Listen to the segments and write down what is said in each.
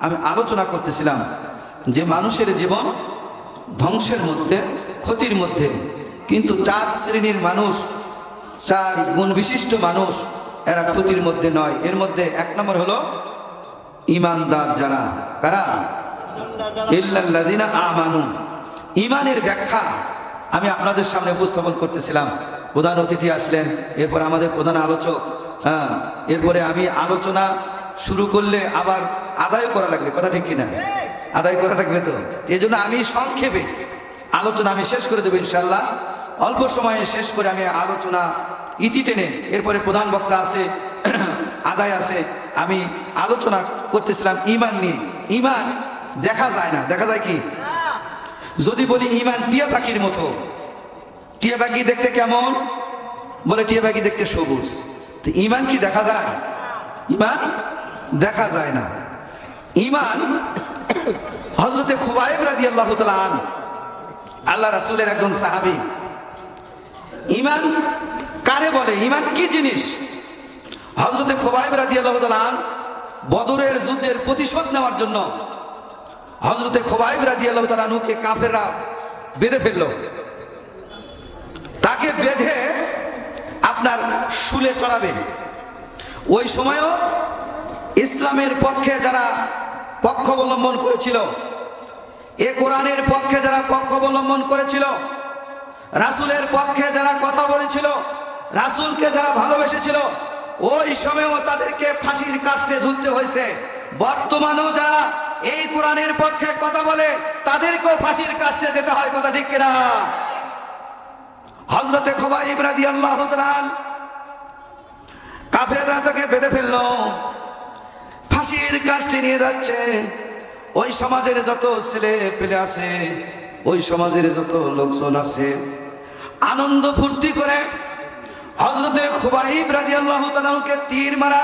আমি আলোচনা করতেছিলাম যে মানুষের জীবন ধ্বংসের মধ্যে, ক্ষতির মধ্যে। কিন্তু চার শ্রেণির মানুষ, চার গুণ বিশিষ্ট মানুষ, এরা ক্ষতির মধ্যে নয়। এর মধ্যে এক নম্বর হলো ইমানদার যারা। কারা? আমানু। ইমানের ব্যাখ্যা আমি আপনাদের সামনে উপস্থাপন করতেছিলাম। প্রধান অতিথি আসলেন, এরপর আমাদের প্রধান আলোচক হ্যাঁ এরপরে আমি আলোচনা শুরু করলে আবার আদায় করা লাগবে, কথা ঠিক কিনা? আদায় করা লাগবে তো? এই জন্য আমি সংক্ষেপে আলোচনা আমি শেষ করে দেবো ইনশাল্লাহ অল্প সময়ে শেষ করে আমি আলোচনা ইতি টেনে এরপরে প্রধান বক্তা আছে, আদায় আছে, আমি আলোচনা করতেছিলাম ইমান নিয়ে। ইমান দেখা যায় না, দেখা যায় কি? যদি বলি ইমান টিয়া পাখির মতো, টিয়া পাখি দেখতে কেমন? বলে টিয়া পাখি দেখতে সবুজ। তো ইমান কি দেখা যায়? ইমান দেখা যায় না। ইমান হজরতে খুবাইব রাদি আল্লাহ আন আল্লাহ রাসুলের একজন সাহাবি। ইমান কারে বলে? ইমান কি জিনিস? হজরতে খোবাইব রাদি আল্লাহ বদরের যুদ্ধের প্রতিশোধ নেওয়ার জন্য হজরতে খোবাইব রাদি আল্লাহ তালুকে কাফেররা বেঁধে ফেলল। তাকে বেঁধে আপনার শুলে চড়াবে। ওই সময়ও ইসলামের পক্ষে যারা পক্ষ অবলম্বন করেছিল, এ কোরআনের পক্ষে যারা পক্ষ অবলম্বন করেছিল, রাসুলের পক্ষে যারা কথা বলেছিল, রাসুলকে যারা ভালোবেসেছিল, ওই সময়ও তাদেরকে ফাঁসির কাস্টে ঝুলতে হয়েছে। বর্তমানেও যারা এই কোরআনের পক্ষে কথা বলে, তাদেরকেও ফাঁসির কাস্টে যেতে হয়, কথা ঠিক কিনা? হজরতে খোবা ইবরাদি আল্লাহ কাফেররা তাকে বেঁধে ফেলল। ফাঁসির কাজটি নিয়ে যাচ্ছে। ওই সমাজের যত ছেলে পেলে আছে, ওই সমাজের যত লোকজন আছে, আনন্দ ফুর্তি করে হজরতে খুবাইব রাজি আল্লাহ তালকে তীর মারা,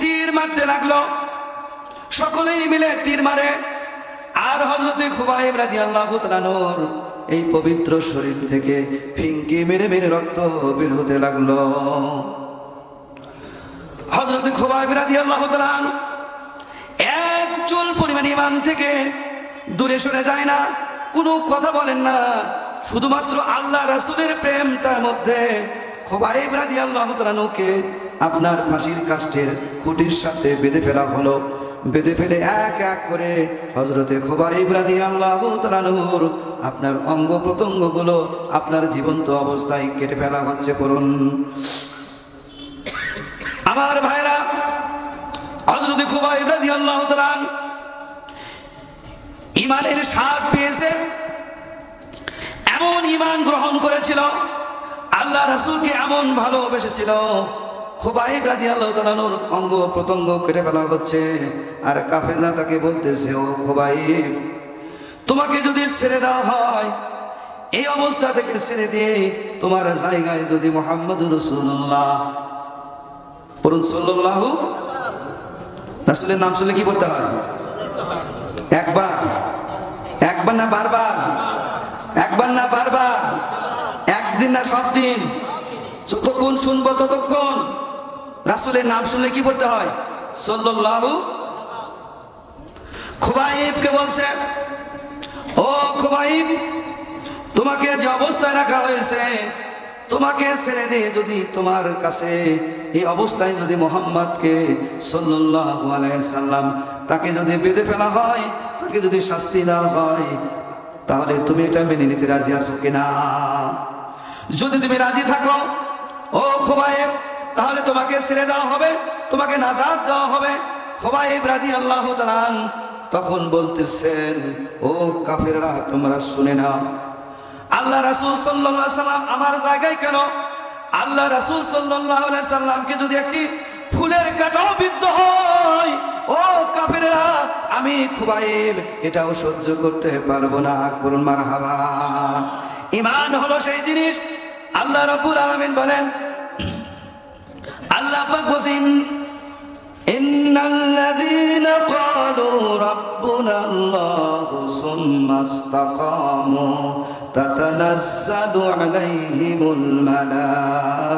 তীর মারতে লাগল। সকলেই মিলে তীর মারে। আর হজরতে খুবাইব রাজি আল্লাহ তালানোর এই পবিত্র শরীর থেকে ফিঙ্কি মেরে মেরে রক্ত বের হতে লাগল। হজরত খোবাই বিরাদি আল্লাহ তালান এক চুল পরিমাণ ইমান থেকে দূরে সরে যায় না, কোনো কথা বলেন না। শুধুমাত্র আল্লাহ রাসুলের প্রেম তার মধ্যে। খোবাই বিরাদি আল্লাহ তালানুকে আপনার ফাঁসির কাষ্টের খুঁটির সাথে বেঁধে ফেলা হলো। বেঁধে ফেলে এক এক করে হজরতে খোবাই ইব্রাদি আল্লাহ তালানুর আপনার অঙ্গ প্রত্যঙ্গগুলো আপনার জীবন্ত অবস্থায় কেটে ফেলা হচ্ছে করুন আমার ভাইরা হজরত খুবাইব রাদিয়াল্লাহু তাআলা ইমানের স্বাদ পেয়েছে, এমন ইমান গ্রহণ করেছিল, আল্লাহ রাসূলকে এমন ভালোবেসেছিল। খুবাইব রাদিয়াল্লাহু তাআলার অঙ্গ প্রত্যঙ্গ কেটে ফেলা হচ্ছে, আর কাফেররা তাকে বলতেছে, ও খুবাইব, তোমাকে যদি ছেড়ে দেওয়া হয়, এই অবস্থা থেকে ছেড়ে দিয়ে তোমার জায়গায় যদি মোহাম্মদ রসুল্লাহ পড়ুন সাল্লাল্লাহু রাসূলের নাম শুনলে কি বলতে হয়? একবার। একবার না বারবার? একবার না বারবার? একদিন না সব দিন? যতক্ষণ শুনব ততক্ষণ। রাসুলের নাম শুনলে কি বলতে হয়? সাল্লাল্লাহু খুবাইবকে বলছে, ও খুবাইব, তোমাকে যে অবস্থায় রাখা হয়েছে তোমাকে ছেড়ে দিয়ে যদি তোমার কাছে এই অবস্থায় যদি মোহাম্মদকে সাল্লাম তাকে যদি বেঁধে ফেলা হয়, তাকে যদি শাস্তি দেওয়া হয়, তাহলে তুমি এটা মেনে নিতে রাজি আছো কিনা? যদি তুমি রাজি থাকো, ও খোবাইব তাহলে তোমাকে ছেড়ে দেওয়া হবে, তোমাকে নাজাদ দেওয়া হবে। খোবাইব রাজি আল্লাহ তখন বলতেছেন, ও কাফেররা, তোমরা শুনে নাও আল্লাহ রাসুল সাল্লাহ সাল্লাম আমার জায়গায় কেন আল্লাহ রাসুল সাল্লাহ সাল্লামকে যদি একটি ফুলের কাটাও বিদ্ধ হয় ও কাফেরা আমি খুবাইব এটাও সহ্য করতে পারবো না করুন মার হাওয়া ইমান হলো সেই জিনিস আল্লাহ রব্বুল আলামিন বলেন আল্লাহ পাক বলছেন إن الذين قالوا ربنا الله ثم استقاموا تتنزل عليهم الملائكة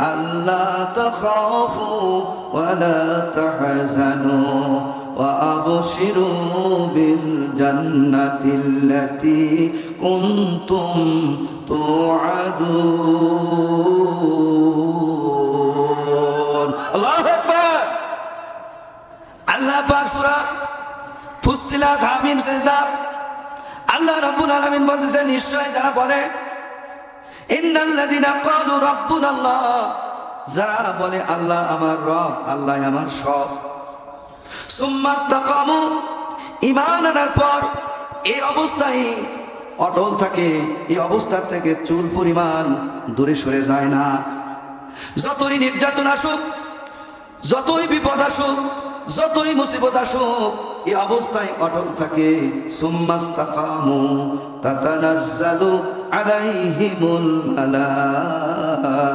ألا تخافوا ولا تحزنوا وأبشروا بالجنة التي كنتم توعدون الله أكبر الله أكبر سورة فصلت حميم سجدة আল্লাহ রাব্বুল আলামিন বলতেছেন, নিশ্চয় যারা বলে, ইন্নাল্লাযীনা ক্বালু রাব্বুনাল্লাহ যারা বলে, আল্লাহ আমার রব, আল্লাহ আমার সব। সুম্মাস্তাকামু ঈমান আনার পর এই অবস্থায় অটল থাকে, এই অবস্থা থেকে চুল পরিমাণ দূরে সরে যায় না। যতই নির্যাতন আসুক, যতই বিপদ আসুক, যতই মুসিবত আসুক এই অবস্থায় অটল থাকে। সুম্মাস্তাকামু তাতানাজ্জালু আলাইহিমুল মালাইকা।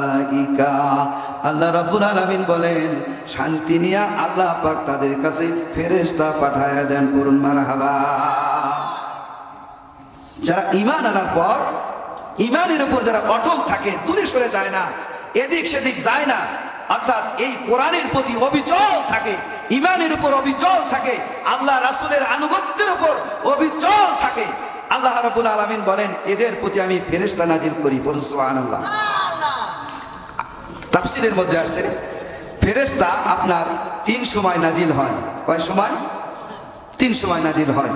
আল্লাহ রাব্বুল আলামিন বলেন, শান্তি নিয়া আল্লাহ পাক তাদের কাছে ফেরেশতা পাঠায়া দেন পূরণ মারহাবা। যারা ঈমান আনার পর, ঈমানের উপর যারা অটল থাকে, দূরে সরে যায় না, এদিক সেদিক যায় না অর্থাৎ এই কোরআনের প্রতি অবিচল থাকে ইমানের উপর অবিচল থাকে, আল্লাহ রাসুলের আনুগত্যের উপর অবিচল থাকে। আল্লাহ রাব্বুল আলামিন বলেন, এদের প্রতি আমি ফেরেশতা নাজিল করি সুবহানাল্লাহ। তাফসিরের মধ্যে আসছে, ফেরেশতা আপনার তিন সময় নাজিল হয়। কয় সময়? তিন সময় নাজিল হয়।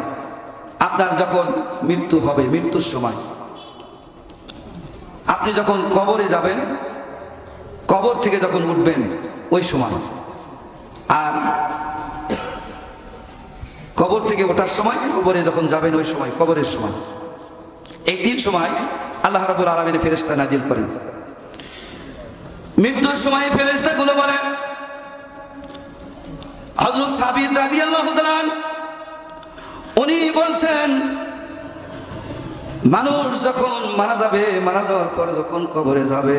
আপনার যখন মৃত্যু হবে, মৃত্যুর সময়। আপনি যখন কবরে যাবেন কবর থেকে যখন উঠবেন, ওই সময়। আর কবর থেকে ওঠার সময়, কবরে যখন যাবেন, ওই সময়, কবরের সময়। এই তিন সময় আল্লাহ রাবুল আলমিন ফেরেস্তা নাজিল করেন। মৃত্যুর সময় ফেরেস্তা গুলো বলেন হজরত সাবির রাজি আল্লাহ উনি বলছেন, মানুষ যখন মারা যাবে, মারা যাওয়ার পর যখন কবরে যাবে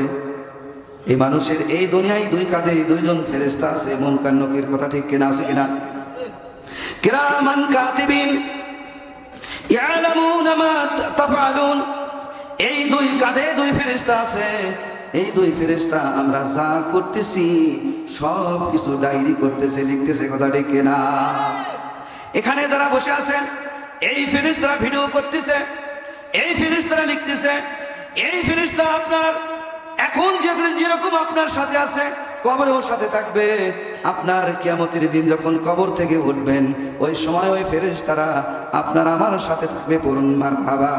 এই মানুষের এই দুনিয়ায় দুই কাঁধে দুইজন ফেরেস্তা আছে, মন কান্নকির কথা ঠিক কেনা আছে কিনা? কিরামান কাতিবিন, ইয়ালামুনা মা এই দুই কাঁধে দুই ফেরেস্তা আছে, এই দুই ফেরেস্তা আমরা যা করতেছি, সব কিছু ডায়েরি করতেছে, লিখতেছে, কথা ঠিক কিনা? এখানে যারা বসে আছেন, এই ফেরেস্তারা ভিডিও করতেছে, এই ফেরেস্তারা লিখতেছে, এই ফেরেস্তা আপনার এখন যেরকম আপনার সাথে আছে, কবরেও সাথে থাকবে। আপনার কিয়ামতের দিন যখন কবর থেকে উঠবেন, ওই সময় ওই ফেরেস্তারা আপনার আমার সাথে থাকবে পূরণ মার বাবা।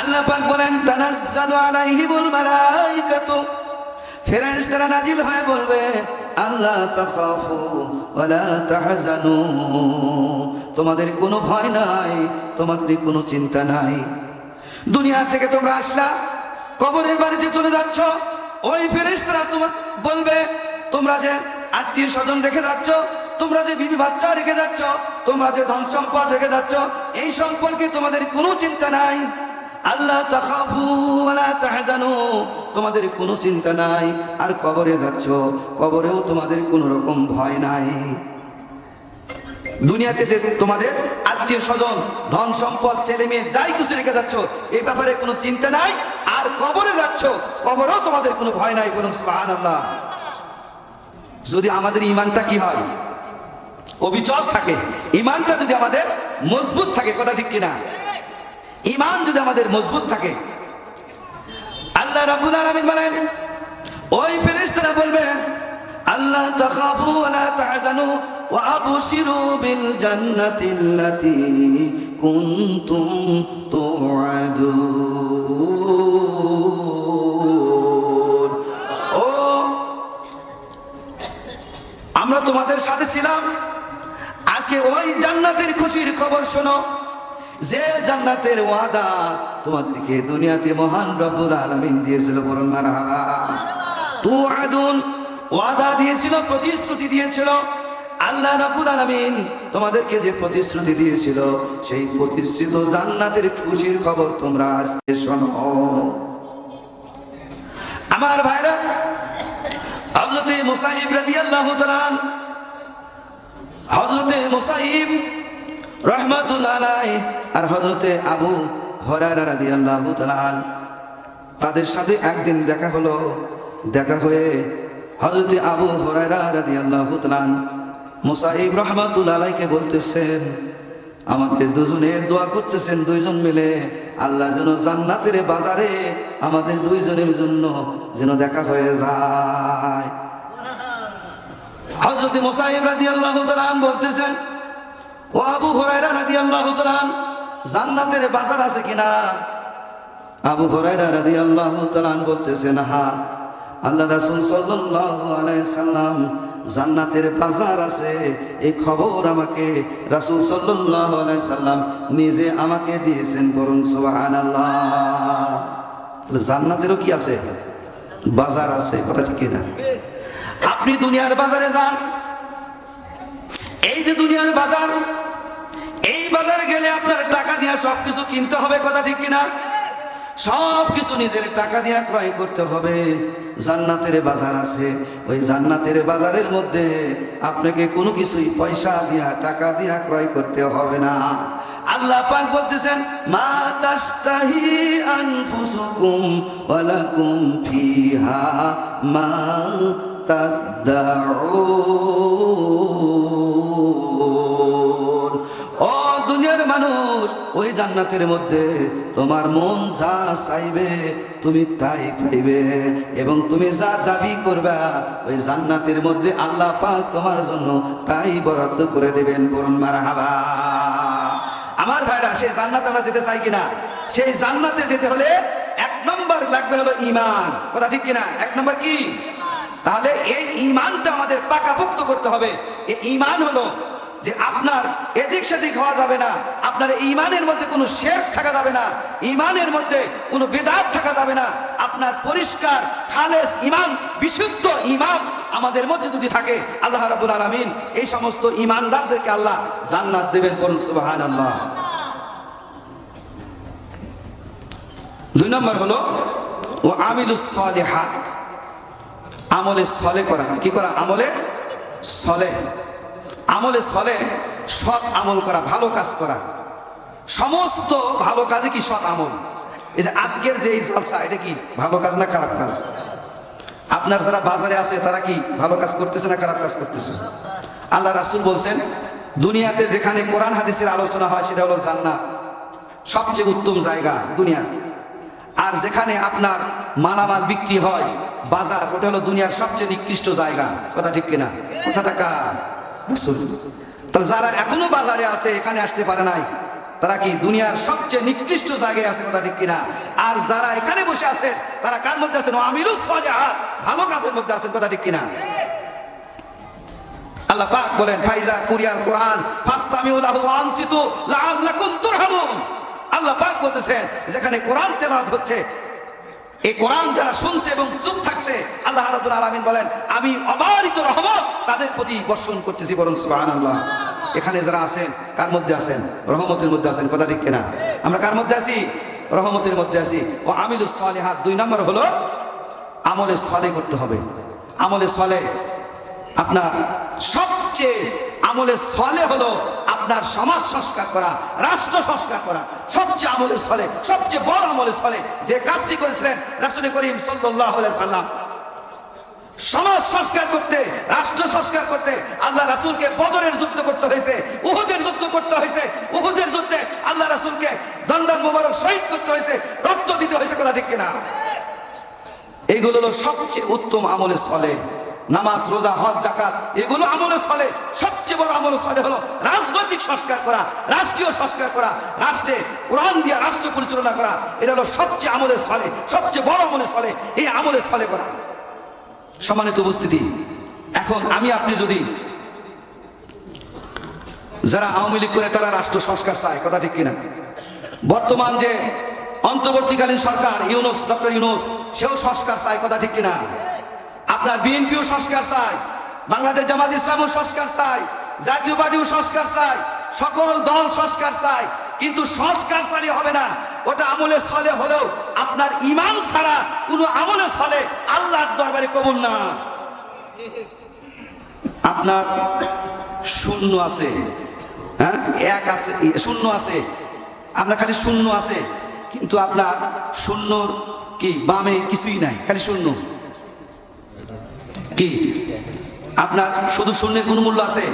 আল্লাহ পাক বলেন, তানাজ্জালু আলাইহিমুল মালাইকাতু। ফেরেশতারা নাজিল হয়ে বলবে, আল্লাহ তাখাফু ওয়ালা তাহজানু। তোমাদের কোনো ভয় নাই, তোমাদের কোনো চিন্তা নাই। দুনিয়া থেকে তোমরা আসলা, কবরের বাড়িতে চলে যাচ্ছ, ওই ফেরেশতারা তোমার বলবে, তোমরা যে আত্মীয় স্বজন রেখে যাচ্ছ, তোমরা যে বিবি বাচ্চা রেখে যাচ্ছ, তোমরা যে ধন সম্পদ রেখে যাচ্ছ, এই সম্পর্কে তোমাদের কোনো চিন্তা নাই। আল্লাহ তাহজানু, তোমাদের কোনো চিন্তা নাই। আর কবরে যাচ্ছ, কবরেও তোমাদের কোনো রকম ভয় নাই। দুনিয়াতে যে তোমাদের আত্মীয় স্বজন, ধন সম্পদ, ছেলে মেয়ে, যাই কিছু রেখে যাচ্ছ, এ ব্যাপারে কোনো চিন্তা নাই। আর কবরে যাচ্ছ, কবরেও তোমাদের কোনো ভয় নাই বলুন সুবহানাল্লাহ। যদি আমাদের ইমানটা কি হয়? অবিচল থাকে। ইমানটা যদি আমাদের মজবুত থাকে, কথা ঠিক কিনা? ইমান যদি আমাদের মজবুত থাকে, আল্লাহ রাব্বুল আলামিন বলেন, ওই ফেরেশতারা বলবে, আল্লাহ তাখাফু ওয়ালা তাহজানু আবশিরু বিল জান্নাতিল্লাতী কুনতুম তুআদুন। ও, আমরা তোমাদের সাথে ছিলাম। আজকে ওই জান্নাতের খুশির খবর শোনো। যে জান্নাতের ওয়াদা তোমাদেরকে দুনিয়াতে মহান রব্বুল আলামিন দিয়েছিল বরং মারহাবা। তু আদুন ওয়াদা দিয়েছিল, প্রতিশ্রুতি দিয়েছিল। আল্লাহ রাব্বুল আলামিন তোমাদেরকে যে প্রতিশ্রুতি দিয়েছিল, সেই প্রতিশ্রুত জান্নাতের খুশির খবর তোমরা আজকে শোনো। আমার ভাইরা রহমাতুল্লাহ আলাইহি আর হযরতে আবু তাদের সাথে একদিন দেখা হলো। দেখা হয়ে হযরতে আবু হরায়রা রাদিয়াল্লাহু তাআলা মুসাইব রহমাতুল আলাইকে বলতেছেন, আমাদের দুজনের দোয়া করতেছেন দুইজন মিলে। আল্লাহ যেন জান্নাতের বাজারে আমাদের দুইজনের জন্য যেন দেখা হয়ে যায়। হজরত মোসাইব রাজি আল্লাহ বলতেছেন, ও আবু হরাইরা রাজি আল্লাহ জান্নাতের বাজার আছে কিনা? আবু হরাইরা রাজি আল্লাহ বলতেছেন হা আল্লাহ রাসুল সাল্লাম জান্নাতের বাজার আছে। এই খবর আমাকে রাসূল সাল্লাম নিজে আমাকে দিয়েছেন সুবহানাল্লাহ। তাহলে জান্নাতেরও কি আছে? বাজার আছে, কথা ঠিক না আপনি দুনিয়ার বাজারে যান। এই যে দুনিয়ার বাজার, এই বাজারে গেলে আপনার টাকা দিয়ে সবকিছু কিনতে হবে, কথা ঠিক কিনা? সব কিছু নিজের টাকা দিয়ে ক্রয় করতে হবে। জান্নাতের বাজার আছে। ওই জান্নাতের বাজারের মধ্যে আপনাকে কোনো কিছুই পয়সা দিয়া, টাকা দিয়া ক্রয় করতে হবে না। আল্লাহ পাক বলতেছেন, মা তাস্তাহি আনফুসুকুম ওয়ালাকুম ফিহা মা তাদদাউন ও মানুষ ওই জান্নাতের মধ্যে তোমার মন যা চাইবে তুমি তাই পাইবে। এবং তুমি যা দাবি করবা ওই জান্নাতের মধ্যে আল্লাহ পাক তোমার জন্য তাই বরাদ্দ করে দেবেন। করুন মারহাবা। আমার ভাইরা সেই জান্নাত আমরা যেতে চাই কিনা? সেই জান্নাতে যেতে হলে এক নম্বর লাগবে হলো ইমান কথা ঠিক কিনা? এক নম্বর কি? তাহলে এই ইমানটা আমাদের পাকাপোক্ত করতে হবে। এই ইমান হলো যে আপনার এদিক সেদিক হওয়া যাবে না, আপনার ইমানের মধ্যে কোনো শেখ থাকা যাবে না, ইমানের মধ্যে কোনো বেদাত থাকা যাবে না, আপনার পরিষ্কার, খালেস ইমান, বিশুদ্ধ ইমান আমাদের মধ্যে যদি থাকে, আল্লাহ রাবুল আলমিন এই সমস্ত ইমানদারদেরকে আল্লাহ জান্নাত দেবেন করুন সুবাহান আল্লাহ দুই নম্বর হলো ও আমিলুস সালেহাত, আমলে সলে করা। কি করা? আমলে সলে। আমলে সলে, সৎ আমল করা, ভালো কাজ করা। সমস্ত ভালো কাজে কি সৎ আমল? এই যে আজকের যে এই জালসা, এটা কি ভালো কাজ না খারাপ কাজ? আপনার যারা বাজারে আছে, তারা কি ভালো কাজ করতেছে না খারাপ কাজ করতেছে? আল্লাহ রাসুল বলছেন, দুনিয়াতে যেখানে কোরআন হাদিসের আলোচনা হয়, সেটা হলো জান্নাত। সবচেয়ে উত্তম জায়গা দুনিয়া। আর যেখানে আপনার মালামাল বিক্রি হয়, বাজার, ওটা হলো দুনিয়ার সবচেয়ে নিকৃষ্ট জায়গা। কথা ঠিক কিনা? কথাটা কার? রাসূল। তাহলে যারা এখনও বাজারে আছে, এখানে আসতে পারে নাই। তারা কি দুনিয়ার সবচেয়ে নিকৃষ্ট জায়গায় আছে কথা ঠিক কিনা? আর যারা এখানে বসে আছে, তারা কার মধ্যে আছেন? আমিরুস সালিহাত, ভালো কাজের মধ্যে আছেন কথা ঠিক কিনা? আল্লাহ পাক বলেন, ফাইজা কুরিয়াল কোরআন, ফাস্তামিউ লাহু আনসিতু লাআল্লাকুম তুরহামুন। আল্লাহ পাক বলতেছেন, যেখানে কোরআন তেলাওয়াত হচ্ছে এই কোরআন যারা শুনছে এবং চুপ থাকছে, আল্লাহ রাব্বুল আলামিন বলেন, আমি অবারিত রহমত তাদের প্রতি বর্ষণ করতেছি বরং সুবহানাল্লাহ। এখানে যারা আছেন, কার মধ্যে আছেন? রহমতের মধ্যে আছেন, কথা ঠিক কিনা? আমরা কার মধ্যে আছি? রহমতের মধ্যে আছি। ও আমিলুস সালিহাত, দুই নম্বর হলো আমলে সলে করতে হবে। আমলে সলে আপনার সবচেয়ে আমলে সলে হলো আপনার সমাজ সংস্কার করা, রাষ্ট্র সংস্কার করা। সবচেয়ে আমলে সলে, সবচেয়ে বড় আমলে সলে যে কাজটি করেছিলেন রাসুল করিম সাল্লাহ সাল্লাম। সমাজ সংস্কার করতে, রাষ্ট্র সংস্কার করতে আল্লাহ রাসুলকে বদরের যুদ্ধ করতে হয়েছে, উহুদের যুদ্ধ করতে হয়েছে, উহুদের যুদ্ধে আল্লাহ রাসুলকে দণ্ডান মোবারক শহীদ করতে হয়েছে, রক্ত দিতে হয়েছে কথা ঠিক কিনা? এইগুলো হলো সবচেয়ে উত্তম আমলে চলে নামাজ, রোজা, হজ জাকাত এগুলো আমলে চলে। সবচেয়ে বড় আমলে চলে হলো রাজনৈতিক সংস্কার করা, রাষ্ট্রীয় সংস্কার করা, রাষ্ট্রে কোরআন দিয়া রাষ্ট্র পরিচালনা করা, এটা হলো সবচেয়ে আমলে চলে, সবচেয়ে বড় আমলে চলে, এই আমলে চলে করা। সম্মানিত উপস্থিতি, এখন আমি আপনি যদি যারা আওয়ামী লীগ করে তারা রাষ্ট্র সংস্কার চায়, কথা ঠিক কিনা? বর্তমান যে অন্তর্বর্তীকালীন সরকার, ইউনুস, ডক্টর ইউনুস, সেও সংস্কার চায়, কথা ঠিক কিনা? আপনার বিএনপিও সংস্কার চাই বাংলাদেশ জামাত ইসলামও সংস্কার চাই জাতীয় পার্টিও সংস্কার চায়, সকল দল সংস্কার চাই কিন্তু সংস্কার চালি হবে না। ওটা আমলে চলে হলেও আপনার ইমান ছাড়া কোনো আমলে চলে আল্লাহর দরবারে কবুল না। আপনার শূন্য আছে হ্যাঁ? এক আছে শূন্য আছে। আপনার খালি শূন্য আছে, কিন্তু আপনার শূন্যর কি বামে কিছুই নাই, খালি শূন্য। কি? আপনার শুধু শূন্যের কোনো মূল্য আছে?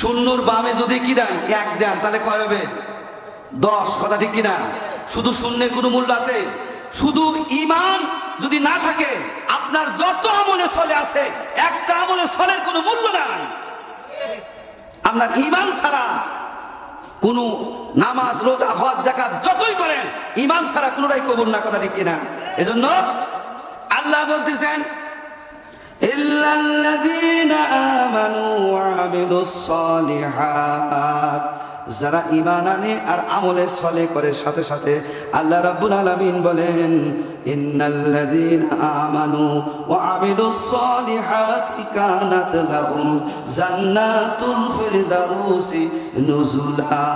শূন্যর বামে যদি কি দেন? এক দেন, তাহলে কয় হবে? দশ, কথা ঠিক কিনা? শুধু শূন্যের কোনো মূল্য আছে? শুধু ইমান যদি না থাকে, আপনার যত আমলে চলে আছে, একটা আমলে চলের কোনো মূল্য নাই। আপনার ইমান ছাড়া কোনো নামাজ, রোজা, হজ জাকাত যতই করেন ইমান ছাড়া কোনোটাই কবুল না, কথা ঠিক কিনা? এজন্য আল্লাহ বলতেছেন إلا الذين آمنوا وعملوا الصالحات যারা ইমান আনে আর আমলে সলে করে সাথে সাথে আল্লাহ রাব্বুল আলামিন বলেন ইন্নাল্লাযীনা আমানু ওয়া আমিলুস সলিহাতি কানাত লাহুম জান্নাতুল ফিরদাউসি নুজুলা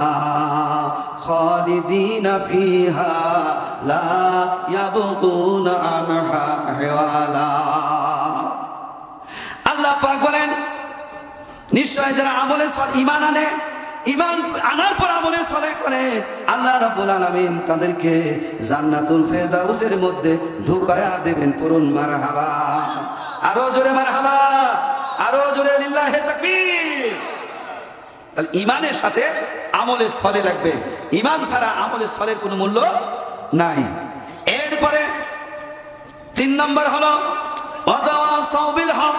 খালিদিনা ফিহা লা ইয়াবগুনা আনহা হিওয়ালা আল্লাহ পাক বলেন, নিশ্চয় যারা আমলে ইমান আনে ইমান আনার পর আমলে সলে করে, আল্লাহ রাব্বুল আলামিন তাদেরকে জান্নাতুল ফেরদাউসের মধ্যে ঢুকায়া দেবেন পূরণ মারহাবা। আরও জোরে মারহাবা, আরও জোরে লিল্লাহে তাকবীর। তাহলে ইমানের সাথে আমলে সলে লাগবে। ইমান ছাড়া আমলে সলের কোনো মূল্য নাই। এরপরে তিন নম্বর হলো অতাওয়াসাউ বিল হক।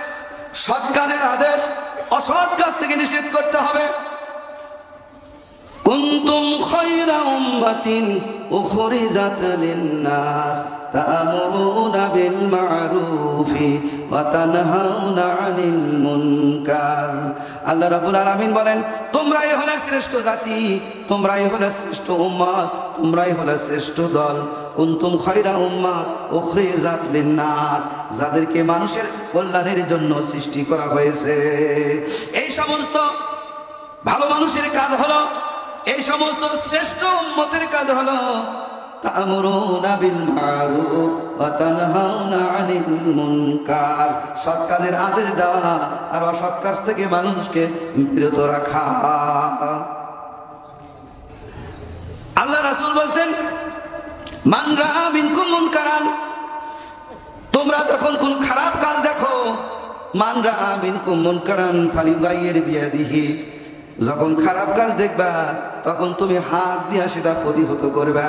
সৎ কাজের আদেশ অসৎ কাজ থেকে নিষেধ করতে হবে। কুনতুম খায়রা উম্মাতিন উখরিজাত লিন-নাস তা'মুরুনা বিল মা'রুফি ওয়া তানহাউনা 'আনিল মুনকার। আল্লাহ রাব্বুল আলামিন বলেন, তোমরাই হলে শ্রেষ্ঠ জাতি, তোমরাই হলে শ্রেষ্ঠ উম্মত, তোমরাই হলে শ্রেষ্ঠ দল। কুনতুম খায়রা উম্মাত উখরিজাত লিন-নাস, যাদেরকে মানুষের কল্যাণের জন্য সৃষ্টি করা হয়েছে। এই সমস্ত ভালো মানুষের কাজ হলো এই সমস্ত শ্রেষ্ঠ উম্মতের কাজ হলো আদেশ দেওয়া আর অসৎ কাজ থেকে মানুষকে রাখা। আল্লাহ রাসূল বলছেন, মান তোমরা যখন কোন খারাপ কাজ দেখো, মান রাআ মিনকুম মুনকারান ফালিগাইয়ের বিয়াদিহি। যখন খারাপ কাজ দেখবা তখন তুমি হাত দিয়া সেটা প্রতিহত করবে।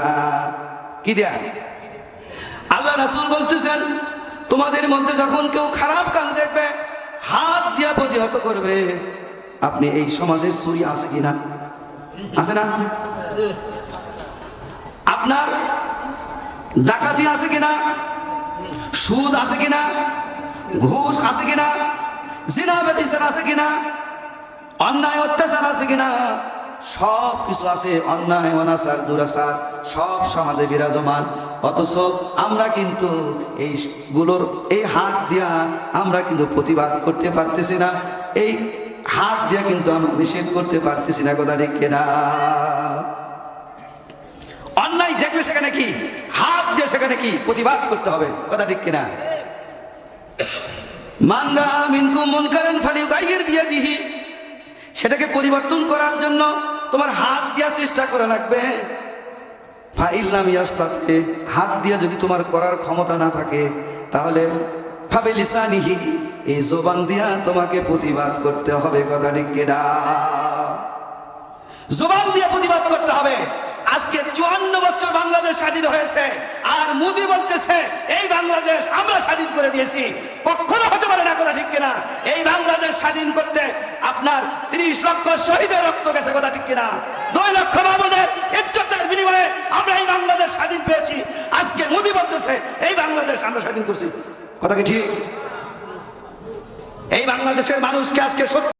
কি দিয়া? আল্লাহ রাসূল বলতেছেন, তোমাদের মধ্যে যখন কেউ খারাপ কাজ দেখবে, হাত দিয়া প্রতিহত করবে। আপনি এই সমাজে চুরি আছে কিনা? আছে না? আপনার ডাকাতি আছে কিনা? সুদ আছে কিনা? ঘুষ আছে কিনা? জিনা ব্যবচার আছে কিনা? অন্যায় অত্যাচার আছে কিনা? সব কিছু আছে, অন্যায়, অনাচার, দুরাচার, সব সমাজে বিরাজমান। অথচ আমরা কিন্তু এইগুলোর এই হাত দিয়া আমরা কিন্তু প্রতিবাদ করতে পারতেছি না। এই হাত দিয়া কিন্তু আমরা নিষেধ করতে পারতেছি না, কথা ঠিক কিনা? অন্যায় দেখলে সেখানে কি? হাত দিয়ে সেখানে কি প্রতিবাদ করতে হবে, কথা ঠিক কিনা? মানরা মিনকুম মুনকারান ফালিউগাইয়ের বিয়ে দিহি সেটাকে পরিবর্তন করার জন্য তোমার হাত দেওয়ার চেষ্টা করা লাগবে। ফাইল্লাম হাত দিয়া যদি তোমার করার ক্ষমতা না থাকে, তাহলে এই জবান দিয়া তোমাকে প্রতিবাদ করতে হবে কিনা জবান দিয়ে প্রতিবাদ করতে হবে। আজকে চুয়ান্ন বছর বাংলাদেশ স্বাধীন হয়েছে, আর মোদি বলতেছে, এই বাংলাদেশ আমরা স্বাধীন করে দিয়েছি। কখনো পারে না কথা ঠিক কিনা? এই বাংলাদেশ স্বাধীন করতে আপনার ত্রিশ লক্ষ শহীদের রক্ত গেছে কথা ঠিক কিনা? দুই লক্ষ বাবুদের ইজ্জতের বিনিময়ে আমরা এই বাংলাদেশ স্বাধীন পেয়েছি। আজকে মোদি বলতেছে, এই বাংলাদেশ আমরা স্বাধীন করছি। কথা কি ঠিক? এই বাংলাদেশের মানুষকে আজকে সত্য